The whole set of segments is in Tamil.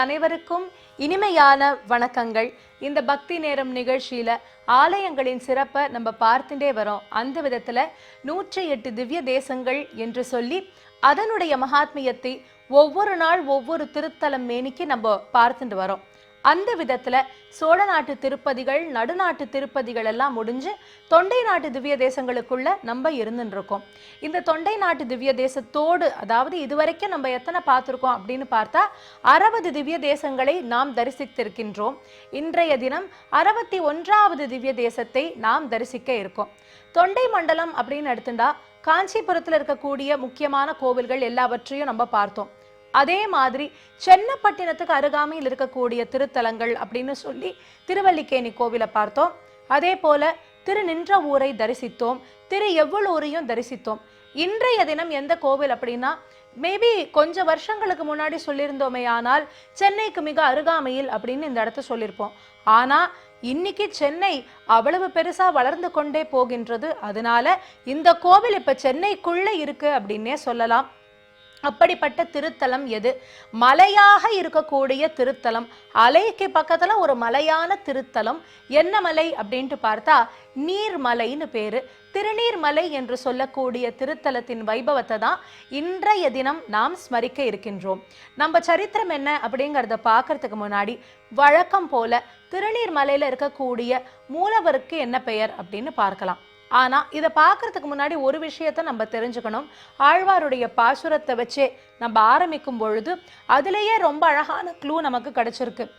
உங்கள் அனைவருக்கும் இனிமையான வணக்கங்கள். இந்த பக்தி நேரம் நிகழ்ச்சியில ஆலயங்களின் சிறப்பை நம்ம பார்த்துட்டே வரோம். அந்த விதத்துல நூற்றி எட்டு திவ்ய தேசங்கள் என்று சொல்லி அதனுடைய மகாத்மியத்தை ஒவ்வொரு நாள் ஒவ்வொரு திருத்தலம் மேனிக்கு நம்ம பார்த்துட்டு வரோம். அந்த விதத்துல சோழ நாட்டு திருப்பதிகள் நடுநாட்டு திருப்பதிகள் எல்லாம் முடிஞ்சு தொண்டை நாட்டு திவ்ய தேசங்களுக்குள்ள நம்ம இருந்துருக்கோம் இந்த தொண்டை நாட்டு திவ்ய தேசத்தோடு அதாவது இதுவரைக்கும் நம்ம எத்தனை பார்த்துருக்கோம் அப்படின்னு பார்த்தா அறுபது திவ்ய தேசங்களை நாம் தரிசித்திருக்கின்றோம். இன்றைய தினம் அறுபத்தி ஒன்றாவது திவ்ய தேசத்தை நாம் தரிசிக்க இருக்கோம். தொண்டை மண்டலம் அப்படின்னு எடுத்துட்டா காஞ்சிபுரத்தில் இருக்கக்கூடிய முக்கியமான கோவில்கள் எல்லாவற்றையும் நம்ம பார்த்தோம். அதே மாதிரி சென்னப்பட்டினத்துக்கு அருகாமையில் இருக்கக்கூடிய திருத்தலங்கள் அப்படின்னு சொல்லி திருவல்லிக்கேணி கோவிலை பார்த்தோம். அதே போல திரு நின்ற ஊரை தரிசித்தோம். திரு எவ்வளூரையும் தரிசித்தோம். இன்றைய தினம் எந்த கோவில் அப்படின்னா மேபி கொஞ்சம் வருஷங்களுக்கு முன்னாடி சொல்லியிருந்தோமே ஆனால் சென்னைக்கு மிக அருகாமையில் அப்படின்னு இந்த இடத்த சொல்லியிருப்போம். ஆனால் இன்னைக்கு சென்னை அவ்வளவு பெருசாக வளர்ந்து கொண்டே போகின்றது. அதனால இந்த கோவில் இப்போ சென்னைக்குள்ளே இருக்கு அப்படின்னே சொல்லலாம். அப்படிப்பட்ட திருத்தலம் எது? மலையாக இருக்கக்கூடிய திருத்தலம். அலைக்கு பக்கத்தில் ஒரு மலையான திருத்தலம். என்ன மலை அப்படின்ட்டு பார்த்தா நீர்மலைன்னு பேரு. திருநீர்மலை என்று சொல்லக்கூடிய திருத்தலத்தின் வைபவத்தை தான் இன்றைய தினம் நாம் ஸ்மரிக்க இருக்கின்றோம். நம்ம சரித்திரம் என்ன அப்படிங்கிறத பார்க்கறதுக்கு முன்னாடி வழக்கம் போல திருநீர்மலையில் இருக்கக்கூடிய மூலவருக்கு என்ன பெயர் அப்படின்னு பார்க்கலாம். ஆனால் இதை பார்க்கறதுக்கு முன்னாடி ஒரு விஷயத்த நம்ம தெரிஞ்சுக்கணும். ஆழ்வாருடைய பாசுரத்தை வச்சே நம்ம ஆரம்பிக்கும் பொழுது அதுலேயே ரொம்ப அழகான க்ளூ நமக்கு கிடச்சிருக்கு.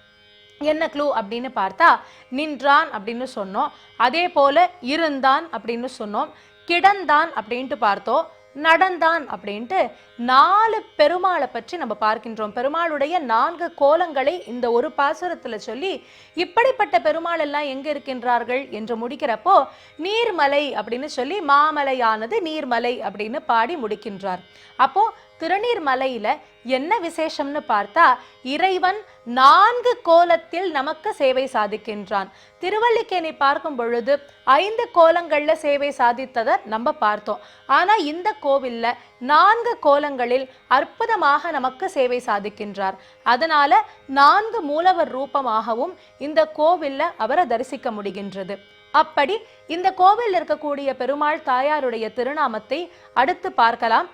என்ன க்ளூ அப்படின்னு பார்த்தா நின்றான் அப்படின்னு சொன்னோம். அதே போல இருந்தான் அப்படின்னு சொன்னோம். கிடந்தான் அப்படின்ட்டு பார்த்தோம். நடந்தான் அப்படின்ட்டு நாலு பெருமாளை பற்றி நம்ம பார்க்கின்றோம். பெருமாளுடைய நான்கு கோலங்களை இந்த ஒரு பாசுரத்துல சொல்லி இப்படிப்பட்ட பெருமாள் எல்லாம் எங்க இருக்கின்றார்கள் என்று முடிக்கிறப்போ நீர்மலை அப்படின்னு சொல்லி மாமலையானது நீர்மலை அப்படின்னு பாடி முடிக்கின்றார். அப்போ திருநீர்மலையில என்ன விசேஷம்னு பார்த்தா இறைவன் நான்கு கோலத்தில் நமக்கு சேவை சாதிக்கின்றான். திருவல்லிக்கேணி பார்க்கும் பொழுது ஐந்து கோலங்கள்ல சேவை சாதித்ததை நம்ம பார்த்தோம். ஆனா இந்த கோவில்ல நான்கு கோலங்களில் அற்புதமாக நமக்கு சேவை சாதிக்கின்றார். அதனால நான்கு மூலவர் ரூபமாகவும் இந்த கோவில்ல அவரை தரிசிக்க முடிகின்றது. அப்படி இந்த கோவில் இருக்கக்கூடிய பெருமாள் தாயாருடைய திருநாமத்தை அடுத்து பார்க்கலாம்.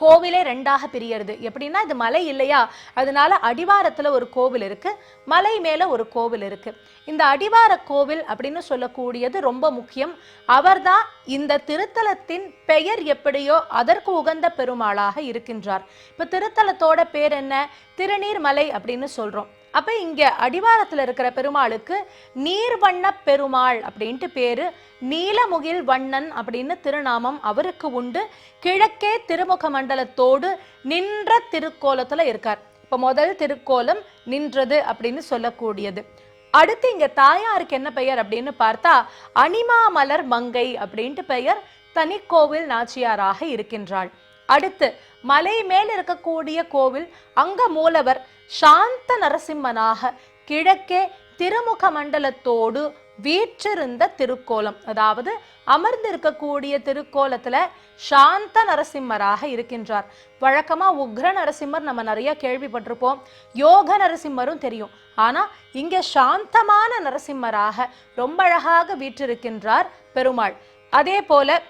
கோவிலே ரெண்டாக பிரியறது. எப்படின்னா இது மலை இல்லையா? அதனால அடிவாரத்தில் ஒரு கோவில் இருக்கு. மலை மேலே ஒரு கோவில் இருக்கு. இந்த அடிவார கோவில் அப்படின்னு சொல்லக்கூடியது ரொம்ப முக்கியம். அவர்தான் இந்த திருத்தலத்தின் பெயர் எப்படியோ அதற்கு உகந்த பெருமாளாக இருக்கின்றார். இப்போ திருத்தலத்தோட பேர் என்ன? திருநீர்மலை அப்படின்னு சொல்றோம். அப்ப இங்க அடிவாரத்துல இருக்கிற பெருமாளுக்கு நீர்வண்ண பெருமாள் அப்படின்ட்டு பேரு. நீலமுகில் வண்ணன் அப்படின்னு திருநாமம் அவருக்கு உண்டு. கிழக்கே திருமுக மண்டலத்தோடு நின்ற திருக்கோலத்துல இருக்கார். இப்ப முதல் திருக்கோலம் நின்றது அப்படின்னு சொல்லக்கூடியது. அடுத்து இங்க தாயாருக்கு என்ன பெயர் அப்படின்னு பார்த்தா அனிமாமலர் மங்கை அப்படின்ட்டு பெயர் தனிக்கோவில் நாச்சியாராக இருக்கின்றாள். அடுத்து மலை மேல் இருக்கக்கூடிய கோவில் அங்க மூலவர் சாந்த நரசிம்மனாக கிழக்கே திருமுக மண்டலத்தோடு வீற்றிருந்த திருக்கோலம். அதாவது அமர்ந்திருக்கக்கூடிய திருக்கோலத்துல சாந்த நரசிம்மராக இருக்கின்றார். வழக்கமா உக்ர நரசிம்மர் நம்ம நிறைய கேள்விப்பட்டிருப்போம். யோக நரசிம்மரும் தெரியும். ஆனா இங்க சாந்தமான நரசிம்மராக ரொம்ப அழகாக வீற்றிருக்கின்றார் பெருமாள். அதே போல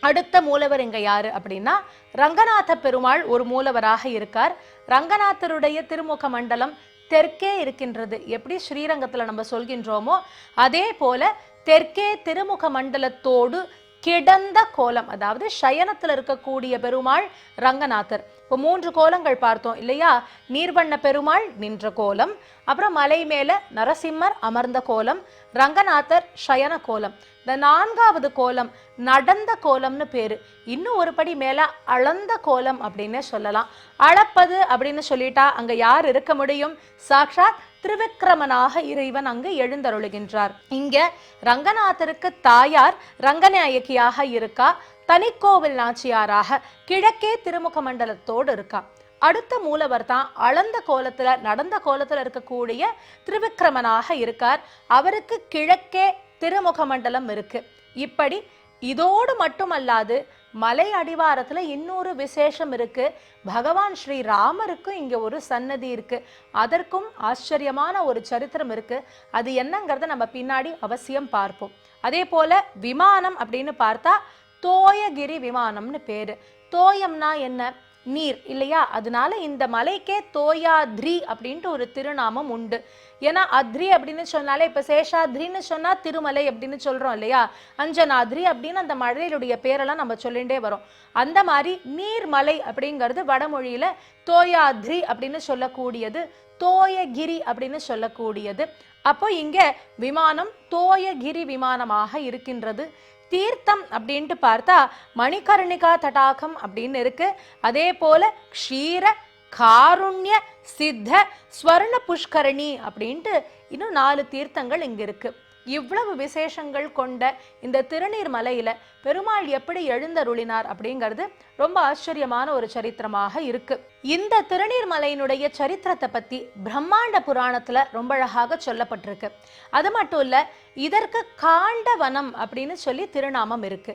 அடுத்த மூலவர் இங்க யாரு அப்படின்னா ரங்கநாத பெருமாள் ஒரு மூலவராக இருக்கார். ரங்கநாதருடைய திருமுக மண்டலம் தெற்கே இருக்கின்றது. எப்படி ஸ்ரீரங்கத்துல நம்ம சொல்கின்றோமோ அதே போல தெற்கே திருமுக மண்டலத்தோடு கிடந்த கோலம் அதாவது சயனத்தில் இருக்கக்கூடிய பெருமாள் ரங்கநாதர். இப்போ மூன்று கோலங்கள் பார்த்தோம் இல்லையா? நீர்வண்ண பெருமாள் நின்ற கோலம் அப்புறம் மலை மேல நரசிம்மர் அமர்ந்த கோலம் ரங்கநாதர் சயன கோலம். இந்த நான்காவது கோலம் நடந்த கோலம்னு பேர். இன்னும் ஒரு படி மேலே அளந்த கோலம் அப்படின்னு சொல்லலாம். அளப்பது அப்படின்னு சொல்லிட்டா அங்கே யார் இருக்க முடியும்? சாக்ஷாத் திருவிக்கிரமனாக இறைவன் அங்கு எழுந்தருளுகின்றார். இங்க ரங்கநாதருக்கு தாயார் ரங்கநாயகியாக இருக்கா? தனிக்கோவில் நாச்சியாராக கிழக்கே திருமுக மண்டலத்தோடு இருக்கா? அடுத்த மூலவர் தான் அளந்த கோலத்தில் நடந்த கோலத்தில் இருக்கக்கூடிய திருவிக்கிரமனாக இருக்கார். அவருக்கு கிழக்கே திருமுக மண்டலம் இருக்கு. இப்படி இதோடு மட்டுமல்லாது மலை அடிவாரத்தில் இன்னொரு விசேஷம் இருக்கு. பகவான் ஸ்ரீ ராமருக்கும் இங்கே ஒரு சன்னதி இருக்கு. அதற்கும் ஆச்சரியமான ஒரு சரித்திரம் இருக்கு. அது என்னங்கிறத நம்ம பின்னாடி அவசியம் பார்ப்போம். அதே போல விமானம் அப்படின்னு பார்த்தா தோயகிரி விமானம்னு பேரு. தோயம்னா என்ன? நீர் இல்லையா? அதனால இந்த மலைக்கே தோயாத்ரி அப்படின்ட்டு ஒரு திருநாமம் உண்டு. ஏன்னா அத்ரி அப்படின்னு சொன்னாலே இப்போ சேஷாத்ரின்னு சொன்னால் திருமலை அப்படின்னு சொல்கிறோம் இல்லையா? அஞ்சனாத்ரி அப்படின்னு அந்த மழையிலுடைய பேரெல்லாம் நம்ம சொல்லிண்டே வரோம். அந்த மாதிரி நீர்மலை அப்படிங்கிறது வடமொழியில் தோயாத்ரி அப்படின்னு சொல்லக்கூடியது தோயகிரி அப்படின்னு சொல்லக்கூடியது. அப்போ இங்கே விமானம் தோயகிரி விமானமாக இருக்கின்றது. தீர்த்தம் அப்படின்ட்டு பார்த்தா மணிகர்ணிகா தடாகம் அப்படின்னு இருக்கு. அதே போல க்ஷீர காருண்ய சித்த ஸ்வர்ண புஷ்கரணி அப்படின்ட்டு இன்னும் நாலு தீர்த்தங்கள் இங்க இருக்கு. இவ்வளவு விசேஷங்கள் கொண்ட இந்த திருநீர் மலையில பெருமாள் எப்படி எழுந்தருளினார் அப்படிங்கிறது ரொம்ப ஆச்சரியமான ஒரு சரித்திரமாக இருக்கு. இந்த திருநீர் மலையினுடைய சரித்திரத்தை பத்தி பிரம்மாண்ட புராணத்துல ரொம்ப அழகாக சொல்லப்பட்டிருக்கு. அது மட்டும் இல்ல இதற்கு காண்டவனம் அப்படின்னு சொல்லி திருநாமம் இருக்கு.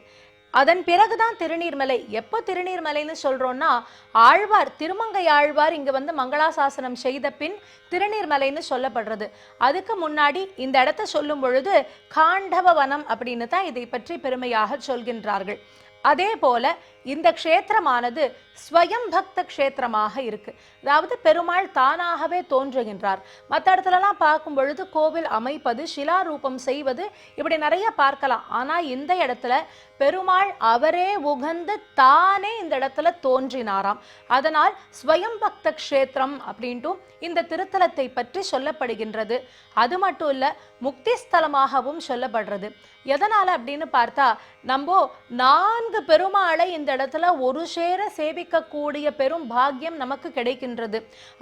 அதன் பிறகுதான் திருநீர்மலை. எப்போ திருநீர்மலைன்னு சொல்றோம்னா ஆழ்வார் திருமங்கை ஆழ்வார் இங்க வந்து மங்களாசாசனம் செய்த பின் திருநீர்மலைன்னு சொல்லப்படுறது. அதுக்கு முன்னாடி இந்த இடத்த சொல்லும் பொழுது காண்டவ வனம் அப்படின்னு தான் இதை பற்றி பெருமையாக சொல்கின்றார்கள். அதே போல இந்த க்ஷேத்திரமானது ஸ்வயம் பக்த க்ஷேத்திரமாக இருக்கு. அதாவது பெருமாள் தானாகவே தோன்றுகின்றார். மற்ற இடத்துலலாம் பார்க்கும் பொழுது கோவில் அமைப்பது சிலாரூபம் செய்வது இப்படி நிறைய பார்க்கலாம். ஆனால் இந்த இடத்துல பெருமாள் அவரே உகந்து தானே இந்த இடத்துல தோன்றினாராம். அதனால் ஸ்வயம் பக்த க்ஷேத்திரம் அப்படின்ட்டும் இந்த திருத்தலத்தை பற்றி சொல்லப்படுகின்றது. அது மட்டும் இல்லை முக்தி ஸ்தலமாகவும் சொல்லப்படுறது. எதனால் அப்படின்னு பார்த்தா நம்ம நான்கு பெருமாளை இந்த இடத்துல ஒரு சேர சேவிக்கக்கூடிய பெரும் பாக்கியம் நமக்கு கிடைக்கின்றது.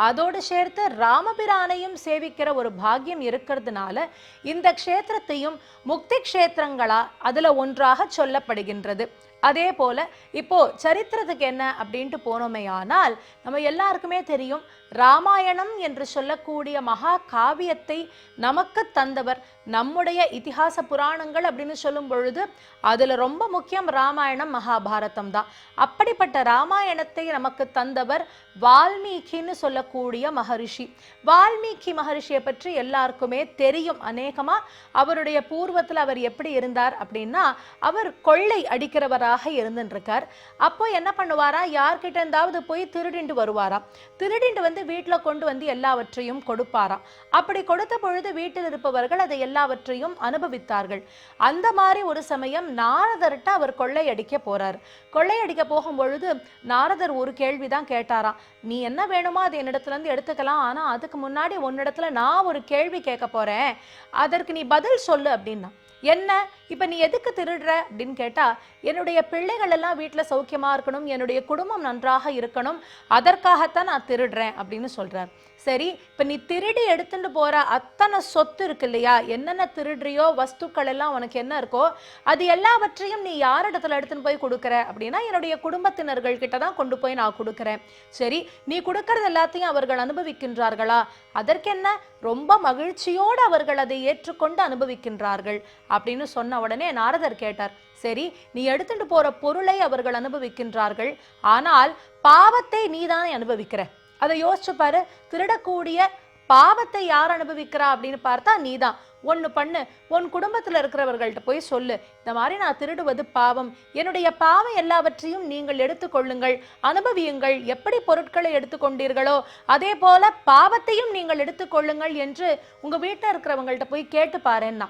அதோடு சேர்த்து ராமபிரானையும் சேவிக்கிற ஒரு பாக்கியம் இருக்கிறதுனால இந்த க்ஷேத்திரத்தையும் முக்தி க்ஷேத்திரங்களா அதுல ஒன்றாக சொல்லப்படுகின்றது. அதே போல இப்போ சரித்திரத்துக்கு என்ன அப்படின்ட்டு போனோமே ஆனால் நம்ம எல்லாருக்குமே தெரியும் ராமாயணம் என்று சொல்லக்கூடிய மகா காவியத்தை நமக்கு தந்தவர் நம்முடைய இதிகாச புராணங்கள் அப்படின்னு சொல்லும் பொழுது அதில் ரொம்ப முக்கியம் ராமாயணம் மகாபாரதம் தான். அப்படிப்பட்ட ராமாயணத்தை நமக்கு தந்தவர் வால்மீகின்னு சொல்லக்கூடிய மகரிஷி. வால்மீகி மகரிஷியை பற்றி எல்லாருக்குமே தெரியும். அநேகமாக அவருடைய பூர்வத்தில் அவர் எப்படி இருந்தார் அப்படின்னா அவர் கொள்ளை அடிக்கிறவராக இருந்துருக்கார் அப்போ என்ன பண்ணுவாரா? யார்கிட்ட இருந்தாவது போய் திருடிண்டு வருவாராம். திருடிண்டு வந்து வீட்டுல கொண்டு வந்து எல்லாவற்றையும் கொடுப்பாராம். அப்படி கொடுத்த பொழுது வீட்டில் இருப்பவர்கள் அதை எல்லாவற்றையும் அனுபவித்தார்கள். அந்த மாதிரி ஒரு சமயம் நாரதர்கிட்ட அவர் கொள்ளையடிக்க போறார். கொள்ளையடிக்க போகும் பொழுது நாரதர் ஒரு கேள்விதான் கேட்டாராம். நீ என்ன வேணுமோ அதை என்னிடத்துல இருந்து எடுத்துக்கலாம். ஆனா அதுக்கு முன்னாடி உன்னிடத்துல நான் ஒரு கேள்வி கேட்க போறேன். அதற்கு நீ பதில் சொல்லு அப்படின்னா. என்ன? இப்ப நீ எதுக்கு திருடுற? அப்படின்னு கேட்டா என்னுடைய பிள்ளைகள் எல்லாம் வீட்டுல சௌக்கியமா இருக்கணும் என்னுடைய குடும்பம் நன்றாக இருக்கணும் அதற்காகத்தான் நான் திருடுறேன் அப்படின்னு சொல்றார். சரி இப்போ நீ திருடி எடுத்துட்டு போகிற அத்தனை சொத்து இருக்கு இல்லையா? என்னென்ன திருடுறியோ வஸ்துக்கள் எல்லாம் உனக்கு என்ன இருக்கோ அது எல்லாவற்றையும் நீ யார் இடத்துல எடுத்துன்னு போய் கொடுக்குற? அப்படின்னா என்னுடைய குடும்பத்தினர்கள் கிட்ட தான் கொண்டு போய் நான் கொடுக்குறேன். சரி நீ கொடுக்கறது எல்லாத்தையும் அவர்கள் அனுபவிக்கின்றார்களா? அதற்கென்ன? ரொம்ப மகிழ்ச்சியோடு அவர்கள் அதை ஏற்றுக்கொண்டு அனுபவிக்கின்றார்கள். அப்படின்னு சொன்ன உடனே நாரதர் கேட்டார். சரி நீ எடுத்துட்டு போற பொருளை அவர்கள் அனுபவிக்கின்றார்கள். ஆனால் பாவத்தை நீ தானே அனுபவிக்கிற? அதை யோசிச்சு பாரு திருடக்கூடிய பாவத்தை யார் அனுபவிக்கிறா அப்படின்னு பார்த்தா நீதான். ஒன்று பண்ணு உன் குடும்பத்தில் இருக்கிறவர்கள்ட்ட போய் சொல்லு. இந்த மாதிரி நான் திருடுவது பாவம். என்னுடைய பாவம் எல்லாவற்றையும் நீங்கள் எடுத்துக்கொள்ளுங்கள் அனுபவியுங்கள். எப்படி பொருட்களை எடுத்துக்கொண்டீர்களோ அதே போல பாவத்தையும் நீங்கள் எடுத்துக்கொள்ளுங்கள் என்று உங்க வீட்டில் இருக்கிறவங்கள்ட்ட போய் கேட்டு பாருன்னா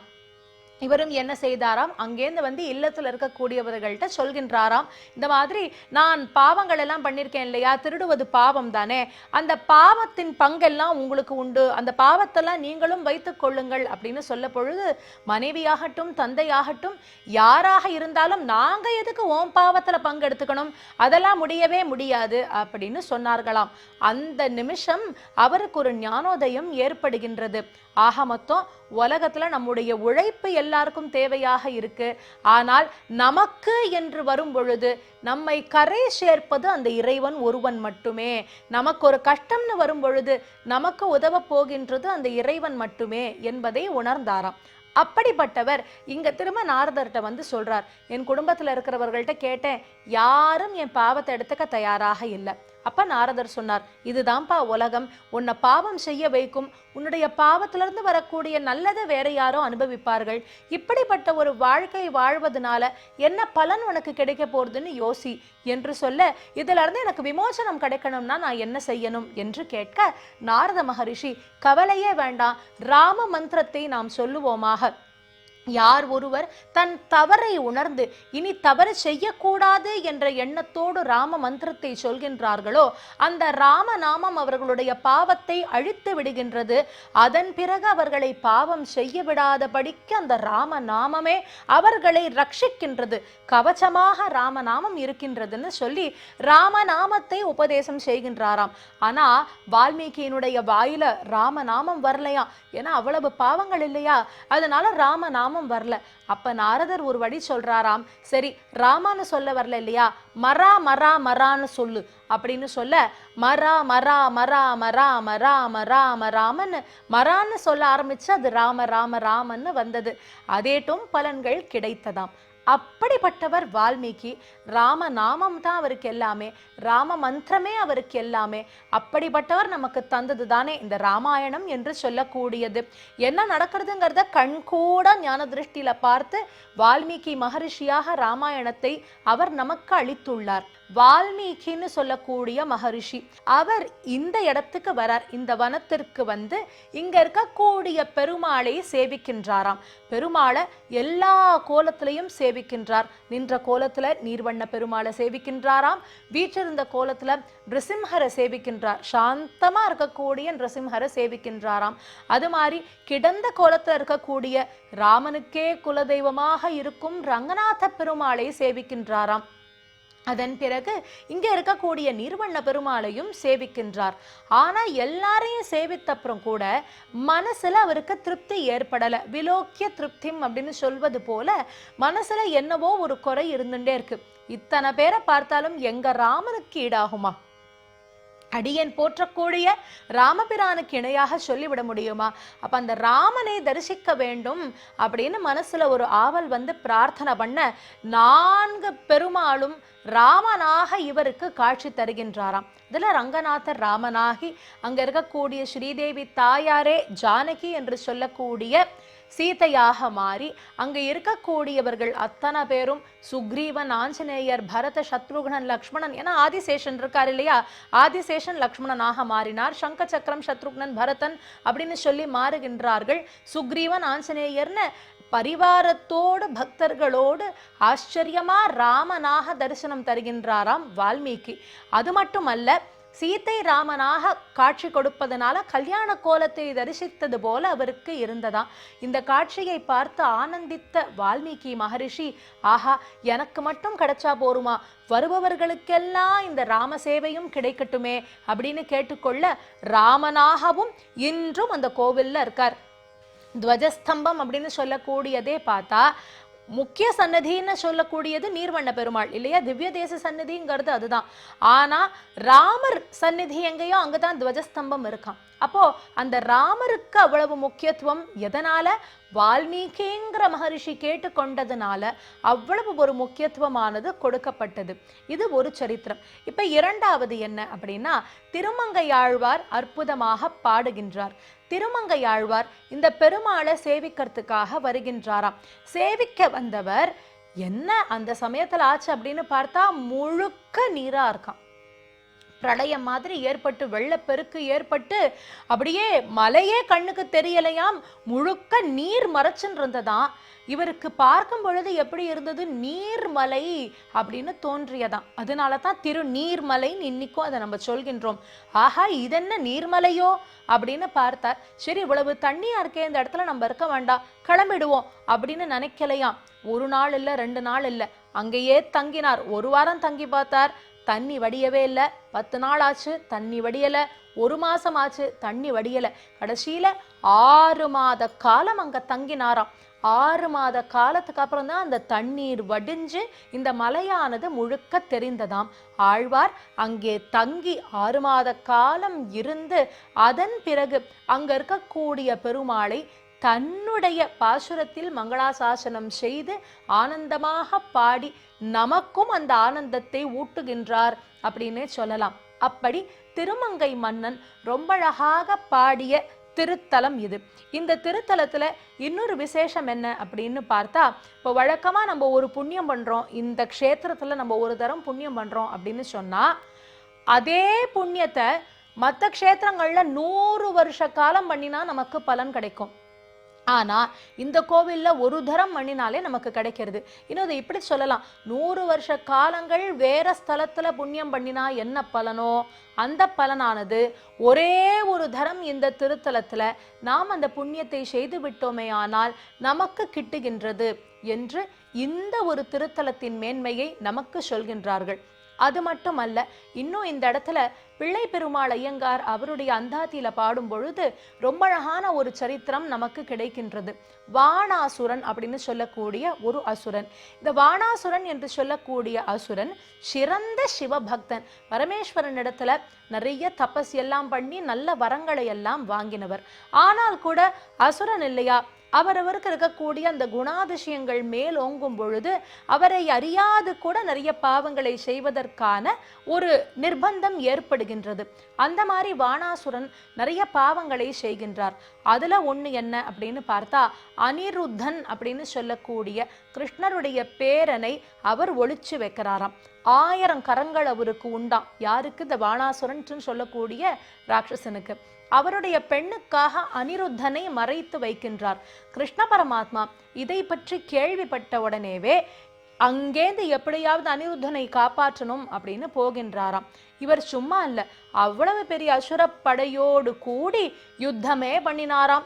இவரும் என்ன செய்தாராம்? அங்கேருந்து வந்து இல்லத்தில் இருக்கக்கூடியவர்கள்ட்ட சொல்கின்றாராம். இந்த மாதிரி நான் பாவங்கள் எல்லாம் பண்ணியிருக்கேன் இல்லையா? திருடுவது பாவம் தானே? அந்த பாவத்தின் பங்கெல்லாம் உங்களுக்கு உண்டு. அந்த பாவத்தெல்லாம் நீங்களும் வைத்து கொள்ளுங்கள் அப்படின்னு சொல்ல பொழுது மனைவியாகட்டும் தந்தையாகட்டும் யாராக இருந்தாலும் நாங்கள் எதுக்கு ஓம் பாவத்தில் பங்கெடுத்துக்கணும்? அதெல்லாம் முடியவே முடியாது அப்படின்னு சொன்னார்களாம். அந்த நிமிஷம் அவருக்கு ஒரு ஞானோதயம் ஏற்படுகின்றது. ஆக மொத்தம் உலகத்துல நம்முடைய உழைப்பு எல்லாருக்கும் தேவையாக இருக்கு. ஆனால் நமக்கு என்று வரும் பொழுது நம்மை கரை சேர்ப்பது அந்த இறைவன் ஒருவன் மட்டுமே. நமக்கு ஒரு கஷ்டம்னு வரும் பொழுது நமக்கு உதவ போகின்றது அந்த இறைவன் மட்டுமே என்பதை உணர்ந்தாராம். அப்படிப்பட்டவர் இங்க திரும்ப நாரதர்கிட்ட வந்து சொல்றார். என் குடும்பத்துல இருக்கிறவர்கள்ட்ட கேட்டேன் யாரும் என் பாவத்தை எடுத்துக்க தயாராக இல்லை. அப்ப நாரதர் சொன்னார் இதுதான்ப்பா உலகம். உன்னை பாவம் செய்ய வைக்கும். உன்னுடைய பாவத்திலிருந்து வரக்கூடிய நல்லதை வேற யாரோ அனுபவிப்பார்கள். இப்படிப்பட்ட ஒரு வாழ்க்கை வாழ்வதனால என்ன பலன் உனக்கு கிடைக்க போறதுன்னு யோசி என்று சொல்ல இதுல இருந்து எனக்கு விமோசனம் கிடைக்கணும்னா நான் என்ன செய்யணும்? என்று கேட்க நாரத மகரிஷி கவலையே வேண்டாம். ராம மந்திரத்தை நாம் சொல்லுவோமாக. யார் ஒருவர் தன் தவறை உணர்ந்து இனி தவறு செய்யக்கூடாது என்ற எண்ணத்தோடு ராம மந்திரத்தை சொல்கின்றார்களோ அந்த ராம நாமம் அவர்களுடைய பாவத்தை அழித்து விடுகின்றது. அதன் பிறகு அவர்களை பாவம் செய்ய விடாதபடிக்கு அந்த ராம நாமமே அவர்களை ரட்சிக்கின்றது. கவச்சமாக ராமநாமம் இருக்கின்றதுன்னு சொல்லி ராமநாமத்தை உபதேசம் செய்கின்றாராம். ஆனா வால்மீகியினுடைய வாயில ராமநாமம் வரலையா? ஏன்னா அவ்வளவு பாவங்கள் இல்லையா? அதனால ராமநாமம் வரல. அப்ப நாரதர் ஒரு வழி சொல்றாராம். சரி ராமான்னு சொல்ல வரல இல்லையா? மரா மரா மரான்னு சொல்லு. அப்படின்னு சொல்ல மரா மரா மரா மரா மரா மராம ராமன்னு மரான்னு சொல்ல ஆரம்பிச்சு அது ராம ராம ராமன்னு வந்தது. அதேட்டும் பலன்கள் கிடைத்ததாம். அப்படிப்பட்டவர் வால்மீகி. ராம நாமம் தான் அவருக்கு எல்லாமே. ராம மந்திரமே அவருக்கு எல்லாமே. அப்படிப்பட்டவர் நமக்கு தந்தது தானே இந்த ராமாயணம் என்று சொல்லக்கூடியது. என்ன நடக்கிறதுங்கிறத கண்கூட ஞான திருஷ்டியில பார்த்து வால்மீகி மகரிஷியாக ராமாயணத்தை அவர் நமக்கு அளித்துள்ளார். வால்மீகின்னு சொல்லக்கூடிய மகரிஷி. அவர் இந்த இடத்துக்கு வரார். இந்த வனத்திற்கு வந்து இங்க இருக்கக்கூடிய பெருமாளை சேவிக்கின்றாராம். பெருமாளை எல்லா கோலத்திலையும் சேவிக்கின்றார். நின்ற கோலத்துல நீர்வண்ண பெருமாளை சேவிக்கின்றாராம். வீற்றிருந்த கோலத்துல நிருசிம்ஹரை சேவிக்கின்றார். சாந்தமா இருக்கக்கூடிய நிருசிம்ஹரை சேவிக்கின்றாராம். அது மாதிரி கிடந்த கோலத்துல இருக்கக்கூடிய ராமனுக்கே குலதெய்வமாக இருக்கும் ரங்கநாத பெருமாளை சேவிக்கின்றாராம். அதன் பிறகு இங்க இருக்கக்கூடிய நிறுவன பெருமாளையும் சேவிக்கின்றார். ஆனா எல்லாரையும் சேவித்த அப்புறம் கூட மனசுல அவருக்கு திருப்தி ஏற்படல. விலோக்கிய திருப்திம் அப்படின்னு சொல்வது போல மனசுல என்னவோ ஒரு குறை இருந்துட்டே இருக்கு. இத்தனை பேரை பார்த்தாலும் எங்க ராமனுக்கு ஈடாகுமா? அடியன் போற்றக்கூடிய ராமபிரானுக்கு இணையாக சொல்லிவிட முடியுமா? அப்ப அந்த ராமனை தரிசிக்க வேண்டும் அப்படின்னு மனசுல ஒரு ஆவல் வந்து பிரார்த்தனை பண்ண நான்கு பெருமாளும் ராமனாக இவருக்கு காட்சி தருகின்றாராம். இதுல ரங்கநாதர் ராமனாகி அங்க இருக்கக்கூடிய ஸ்ரீதேவி தாயாரே ஜானகி என்று சொல்லக்கூடிய சீதையாக மாறி அங்கே இருக்கக்கூடியவர்கள் அத்தனை பேரும் சுக்ரீவன் ஆஞ்சநேயர் பரத சத்ருகுணன் லக்ஷ்மணன் ஏன்னா ஆதிசேஷன் இருக்கார் இல்லையா? ஆதிசேஷன் லக்ஷ்மணனாக மாறினார். சங்க சக்கரம் சத்ருக்னன் பரதன் அப்படின்னு சொல்லி மாறுகின்றார்கள். சுக்ரீவன் ஆஞ்சநேயர்னு பரிவாரத்தோடு பக்தர்களோடு ஆச்சரியமா ராமனாக தரிசனம் தருகின்றாராம் வால்மீகி. அது மட்டுமல்ல சீதை ராமனாக காட்சி கொடுப்பதனால கல்யாண கோலத்தை தரிசித்தது போல அவருக்கு இருந்ததாம் இந்த காட்சியை பார்த்து ஆனந்தித்த வால்மீகி மகரிஷி ஆஹா எனக்கு மட்டும் கிடைச்சா போருமா? வருபவர்களுக்கெல்லாம் இந்த ராம சேவையும் கிடைக்கட்டுமே அப்படின்னு கேட்டுக்கொள்ள ராமனாகவும் இன்றும் அந்த கோவில்ல இருக்கார். துவஜஸ்தம்பம் அப்படின்னு சொல்லக்கூடியதே பார்த்தா முக்கிய சன்னதின்னு சொல்லக்கூடியது நீர்வண்ண பெருமாள் இல்லையா? திவ்ய தேச சன்னதிங்கிறது அதுதான். ஆனா ராமர் சந்நிதி எங்கேயோ அங்கதான் துவஜஸ்தம்பம் இருக்கான் அப்போ அந்த ராமருக்கு அவ்வளவு முக்கியத்துவம் எதனால? வால்மீகிங்கிற மகரிஷி கேட்டுக்கொண்டதுனால அவ்வளவு ஒரு முக்கியத்துவமானது கொடுக்கப்பட்டது. இது ஒரு சரித்திரம். இப்ப இரண்டாவது என்ன அப்படின்னா திருமங்கையாழ்வார் அற்புதமாக பாடுகின்றார். திருமங்கையாழ்வார் இந்த பெருமாளை சேவிக்கிறதுக்காக வருகின்றாராம். சேவிக்க வந்தவர் என்ன அந்த சமயத்துல ஆச்சு? அப்படின்னு பார்த்தா முழுக்க நீரா இருக்கான். பிரளயம் மாதிரி ஏற்பட்டு வெள்ளப்பெருக்கு ஏற்பட்டு அப்படியே மலையே கண்ணுக்கு தெரியலையாம். முழுக்க நீர் மறைச்சுன்னு இருந்ததாம் இவருக்கு பார்க்கும் பொழுது எப்படி இருந்தது? நீர்மலை அப்படின்னு தோன்றியதாம். அதனால தான் திரு நீர்மலைன்னு இன்னைக்கும் அதை நம்ம சொல்கின்றோம். ஆஹா இதென்ன நீர்மலையோ? அப்படின்னு பார்த்தார். சரி இவ்வளவு தண்ணியா இருக்கே இந்த இடத்துல நம்ம இருக்க வேண்டாம். கிளம்பிடுவோம் அப்படின்னு நினைக்கலையாம். ஒரு நாள் இல்லை ரெண்டு நாள் இல்லை. அங்கேயே தங்கினார். ஒரு வாரம் தங்கி பார்த்தார். தண்ணி வடியவே இல்லை. பத்து நாள் ஆச்சு தண்ணி வடியலை. ஒரு மாசம் ஆச்சு தண்ணி வடியலை. கடைசியில ஆறு மாத காலம் அங்க தங்கினாராம். ஆறு மாத காலத்துக்கு அப்புறம் தான் அந்த தண்ணீர் வடிஞ்சு இந்த மலையானது முழுக்க தெரிந்ததாம். ஆழ்வார் அங்கே தங்கி ஆறு மாத காலம் இருந்து அதன் பிறகு அங்க இருக்கக்கூடிய பெருமாளை தன்னுடைய பாசுரத்தில் மங்களாசாசனம் செய்து ஆனந்தமாக பாடி நமக்கும் அந்த ஆனந்தத்தை ஊட்டுகின்றார் அப்படின்னே சொல்லலாம். அப்படி திருமங்கை மன்னன் ரொம்ப அழகாக பாடிய திருத்தலம் இது. இந்த திருத்தலத்துல இன்னொரு விசேஷம் என்ன அப்படின்னு பார்த்தா இப்போ வழக்கமா நம்ம ஒரு புண்ணியம் பண்றோம் இந்த க்ஷேத்திரத்துல நம்ம ஒரு தரம் புண்ணியம் பண்றோம் அப்படின்னு சொன்னா அதே புண்ணியத்தை மற்ற க்ஷேத்திரங்களில் நூறு வருஷ காலம் பண்ணினா நமக்கு பலன் கிடைக்கும். ஆனால் இந்த கோவில்ல ஒரு தரம் பண்ணினாலே நமக்கு கிடைக்கிறது. இன்னும் இதை இப்படி சொல்லலாம். நூறு வருஷ காலங்கள் வேற ஸ்தலத்தில் புண்ணியம் பண்ணினா என்ன பலனோ அந்த பலனானது ஒரே ஒரு தரம் இந்த திருத்தலத்தில் நாம் அந்த புண்ணியத்தை செய்து விட்டோமே ஆனால் நமக்கு கிட்டுகின்றது என்று இந்த ஒரு திருத்தலத்தின் மேன்மையை நமக்கு சொல்கின்றார்கள். அது மட்டுமல்ல இன்னும் இந்த இடத்துல பிள்ளை பெருமாள் ஐயங்கார் அவருடைய அந்தாத்தியில பாடும் பொழுது ரொம்ப அழகான ஒரு சரித்திரம் நமக்கு கிடைக்கின்றது. வாணாசுரன் அப்படின்னு சொல்லக்கூடிய ஒரு அசுரன். இந்த வாணாசுரன் என்று சொல்லக்கூடிய அசுரன் சிறந்த சிவபக்தன். பரமேஸ்வரன் இடத்துல நிறைய தபஸ் எல்லாம் பண்ணி நல்ல வரங்களை எல்லாம் வாங்கினவர். ஆனால் கூட அசுரன் இல்லையா? அவரவருக்கு இருக்கக்கூடிய அந்த குணாதிசயங்கள் மேல் ஓங்கும் பொழுது அவரை அறியாது கூட நிறைய பாவங்களை செய்வதற்கான ஒரு நிர்பந்தம் ஏற்படுகின்றது. அந்த மாதிரி வாணாசுரன் நிறைய பாவங்களை செய்கின்றார். அதுல ஒண்ணு என்ன அப்படின்னு பார்த்தா அனிருத்தன் அப்படின்னு சொல்லக்கூடிய கிருஷ்ணருடைய பேரனை அவர் ஒழிச்சு வைக்கிறாராம். ஆயிரம் கரங்கள் அவருக்கு உண்டாம். யாருக்கு? இந்த வானாசுரன் சொல்லக்கூடிய ராட்சசனுக்கு. அவருடைய பெண்ணுக்காக அனிருத்தனை மறைத்து வைக்கின்றார். கிருஷ்ண பரமாத்மா இதை பற்றி கேள்விப்பட்ட உடனேவே அங்கேந்து எப்படியாவது அனிருத்தனை காப்பாற்றணும் அப்படின்னு போகின்றாராம். இவர் சும்மா இல்ல அவ்வளவு பெரிய அசுரப் படையோடு கூடி யுத்தமே பண்ணினாராம்.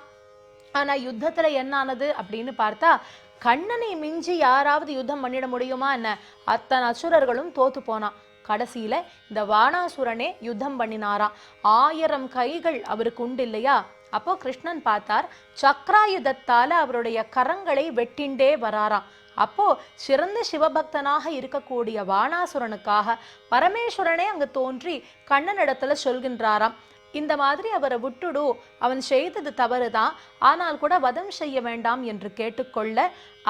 ஆனா யுத்தத்துல என்ன ஆனது அப்படின்னு பார்த்தா கண்ணனை மிஞ்சி யாராவது யுத்தம் பண்ணிட முடியுமா என்ன? அத்தனை அசுரர்களும் தோத்து போனான் கடைசியில இந்த வாணாசுரனே யுத்தம் பண்ணினாராம் ஆயிரம் கைகள் அவருக்கு உண்டு இல்லையா? அப்போ கிருஷ்ணன் பார்த்தார் சக்ராயுதத்தால அவருடைய கரங்களை வெட்டிண்டே வராராம் அப்போ சிறந்த சிவபக்தனாக இருக்கக்கூடிய வாணாசுரனுக்காக பரமேஸ்வரனே அங்கு தோன்றி கண்ணனிடத்துல சொல்கின்றாராம் இந்த மாதிரி அவரை விட்டுடு அவன் செய்தது தவறுதான் ஆனால் கூட வதம் செய்ய வேண்டாம் என்று கேட்டுக்கொள்ள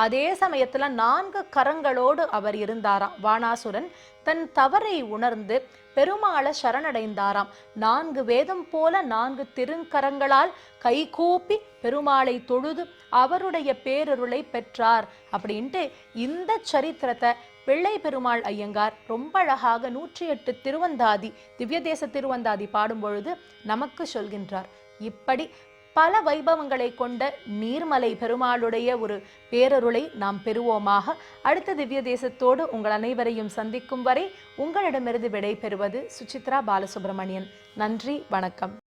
அதே சமயத்துல நான்கு கரங்களோடு அவர் இருந்தாராம். வாணாசுரன் தன் தவறை உணர்ந்து பெருமாளை சரணடைந்தாராம். நான்கு வேதம் போல நான்கு திருங்கரங்களால் கைகூப்பி பெருமாளை தொழுது அவருடைய பேரருளை பெற்றார் அப்படின்ட்டு இந்த சரித்திரத்தை வெள்ளை பெருமாள் ஐயங்கார் ரொம்ப அழகாக நூற்றி எட்டு திருவந்தாதி திவ்ய தேச திருவந்தாதி பாடும்பொழுது நமக்கு சொல்கின்றார். இப்படி பல வைபவங்களை கொண்ட நீர்மலை பெருமாளுடைய ஒரு பேரருளை நாம் பெறுவோமாக. அடுத்த திவ்ய தேசத்தோடு உங்கள் அனைவரையும் சந்திக்கும் வரை உங்களிடமிருந்து விடை பெறுவது சுசித்ரா பாலசுப்ரமணியன். நன்றி வணக்கம்.